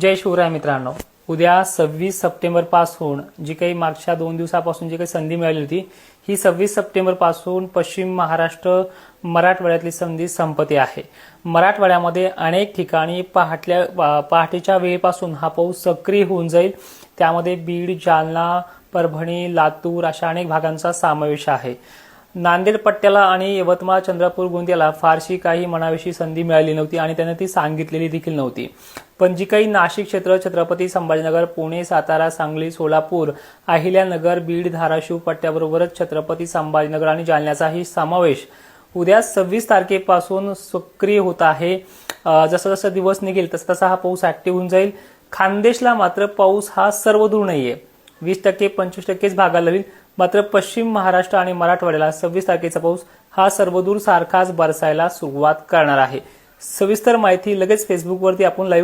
जय शिवराय मित्रांनो. उद्या सव्वीस सप्टेंबरपासून जी काही मागच्या दोन दिवसापासून जी काही संधी मिळाली होती ही सव्वीस सप्टेंबरपासून पश्चिम महाराष्ट्र मराठवाड्यातली संधी संपते आहे. मराठवाड्यामध्ये अनेक ठिकाणी पहाटल्या पहाटेच्या वेळेपासून हा पाऊस सक्रिय होऊन जाईल. त्यामध्ये बीड जालना परभणी लातूर अशा अनेक भागांचा समावेश आहे. नांदेड पट्ट्याला आणि यवतमाळ चंद्रपूर गोंदियाला फारशी काही म्हणावीशी संधी मिळाली नव्हती आणि त्यांना ती सांगितलेली देखील नव्हती. पण जी काही नाशिक क्षेत्र छत्रपती संभाजीनगर पुणे सातारा सांगली सोलापूर अहिल्यानगर बीड धाराशिव पट्ट्याबरोबरच छत्रपती संभाजीनगर आणि जालन्याचाही समावेश उद्या सव्वीस तारखेपासून सक्रिय होत आहे. जसं जसं दिवस निघेल तसं तसा हा पाऊस ऍक्टिव्ह होऊन जाईल. खानदेशला मात्र पाऊस हा सर्वदूर नाहीये. वीस टक्के पंचवीस टक्केच भागाला होईल मात्र पश्चिम महाराष्ट्र आणि मराठवाड्याला सव्वीस तारखेचा पाऊस हा सर्वदूर सारखाच बरसायला सुरुवात करणार आहे. सविस्तर माहिती लगेच फेसबुकवरती आपण लाईव्ह